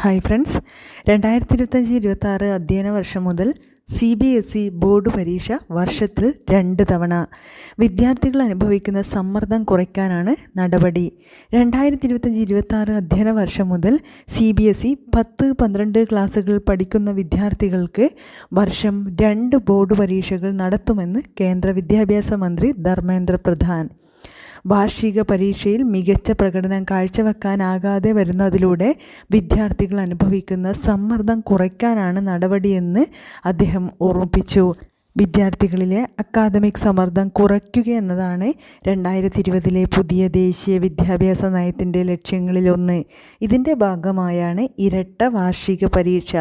Hi friends രണ്ടായിരത്തി ഇരുപത്തഞ്ച് ഇരുപത്തി ആറ് അധ്യയന വർഷം മുതൽ C B S E board പരീക്ഷ വർഷത്തിൽ രണ്ട് തവണ. വിദ്യാർത്ഥികൾ അനുഭവിക്കുന്ന സമ്മർദ്ദം കുറയ്ക്കാനാണ് നടപടി. രണ്ടായിരത്തി ഇരുപത്തഞ്ച് ഇരുപത്തി ആറ് അധ്യയന വർഷം മുതൽ സി ബി എസ് ഇ പത്ത് പന്ത്രണ്ട് ക്ലാസ്സുകൾ പഠിക്കുന്ന വിദ്യാർത്ഥികൾക്ക് വർഷം രണ്ട് ബോർഡ് പരീക്ഷകൾ നടത്തുമെന്ന് കേന്ദ്ര വിദ്യാഭ്യാസ മന്ത്രി ധർമ്മേന്ദ്ര പ്രധാൻ. വാർഷിക പരീക്ഷയിൽ മികച്ച പ്രകടനം കാഴ്ചവെക്കാനാകാതെ വരുന്നതിലൂടെ വിദ്യാർത്ഥികൾ അനുഭവിക്കുന്ന സമ്മർദ്ദം കുറയ്ക്കാനാണ് നടപടിയെന്ന് അദ്ദേഹം ഓർമ്മിപ്പിച്ചു. വിദ്യാർത്ഥികളിലെ അക്കാദമിക് സമ്മർദ്ദം കുറയ്ക്കുക എന്നതാണ് രണ്ടായിരത്തി ഇരുപതിലെ പുതിയ ദേശീയ വിദ്യാഭ്യാസ നയത്തിന്റെ ലക്ഷ്യങ്ങളിലൊന്ന്. ഇതിന്റെ ഭാഗമായാണ് ഇരട്ട വാർഷിക പരീക്ഷ.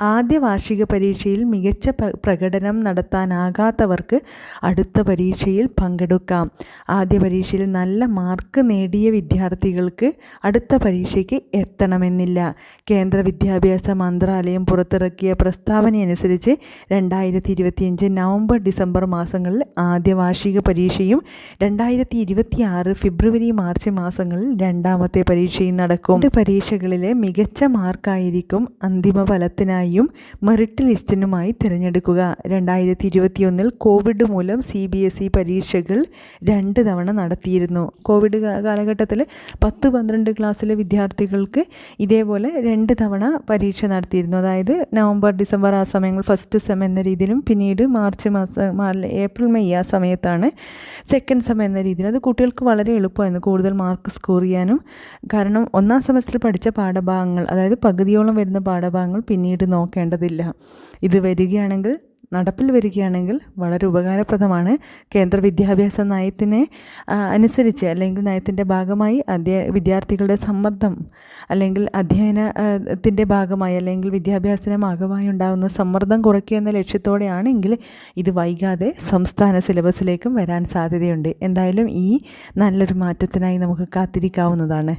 ആദ്യ വാർഷിക പരീക്ഷയിൽ മികച്ച പ്രകടനം നടത്താനാകാത്തവർക്ക് അടുത്ത പരീക്ഷയിൽ പങ്കെടുക്കാം. ആദ്യ പരീക്ഷയിൽ നല്ല മാർക്ക് നേടിയ വിദ്യാർത്ഥികൾക്ക് അടുത്ത പരീക്ഷയ്ക്ക് എത്തണമെന്നില്ല. കേന്ദ്ര വിദ്യാഭ്യാസ മന്ത്രാലയം പുറത്തിറക്കിയ പ്രസ്താവനയനുസരിച്ച് രണ്ടായിരത്തി ഇരുപത്തിയഞ്ച് നവംബർ ഡിസംബർ മാസങ്ങളിൽ ആദ്യ വാർഷിക പരീക്ഷയും രണ്ടായിരത്തി ഇരുപത്തി ആറ് ഫെബ്രുവരി മാർച്ച് മാസങ്ങളിൽ രണ്ടാമത്തെ പരീക്ഷയും നടക്കും. പരീക്ഷകളിലെ മികച്ച മാർക്കായിരിക്കും അന്തിമ ഫലത്തിനായി യും മെറിറ്റ് ലിസ്റ്റിനുമായി തിരഞ്ഞെടുക്കുക. രണ്ടായിരത്തി ഇരുപത്തിയൊന്നിൽ കോവിഡ് മൂലം സി ബി എസ് ഇ പരീക്ഷകൾ രണ്ട് തവണ നടത്തിയിരുന്നു. കോവിഡ് കാലഘട്ടത്തിൽ പത്ത് പന്ത്രണ്ട് ക്ലാസ്സിലെ വിദ്യാർത്ഥികൾക്ക് ഇതേപോലെ രണ്ട് തവണ പരീക്ഷ നടത്തിയിരുന്നു. അതായത് നവംബർ ഡിസംബർ ആ സമയങ്ങൾ ഫസ്റ്റ് സെം എന്ന രീതിയിലും പിന്നീട് മാർച്ച് മാസം ഏപ്രിൽ മെയ് ആ സമയത്താണ് സെക്കൻഡ് സെം എന്ന രീതിയിൽ. അത് കുട്ടികൾക്ക് വളരെ എളുപ്പമായിരുന്നു കൂടുതൽ മാർക്ക് സ്കോർ ചെയ്യാനും. കാരണം ഒന്നാം സെമസ്റ്ററിൽ പഠിച്ച പാഠഭാഗങ്ങൾ അതായത് പകുതിയോളം വരുന്ന പാഠഭാഗങ്ങൾ പിന്നീട് നോക്കേണ്ടതില്ല. ഇത് വരികയാണെങ്കിൽ നടപ്പിൽ വരികയാണെങ്കിൽ വളരെ ഉപകാരപ്രദമാണ്. കേന്ദ്ര വിദ്യാഭ്യാസ നയത്തിനെ അനുസരിച്ച് അല്ലെങ്കിൽ നയത്തിന്റെ ഭാഗമായി അധ്യ വിദ്യാർത്ഥികളുടെ സമ്മർദ്ദം അല്ലെങ്കിൽ അധ്യയനത്തിന്റെ ഭാഗമായി അല്ലെങ്കിൽ വിദ്യാഭ്യാസത്തിന് ഭാഗമായി ഉണ്ടാകുന്ന സമ്മർദ്ദം കുറയ്ക്കുക എന്ന ലക്ഷ്യത്തോടെയാണെങ്കിൽ ഇത് വൈകാതെ സംസ്ഥാന സിലബസിലേക്കും വരാൻ സാധ്യതയുണ്ട്. എന്തായാലും ഈ നല്ലൊരു മാറ്റത്തിനായി നമുക്ക് കാത്തിരിക്കാവുന്നതാണ്.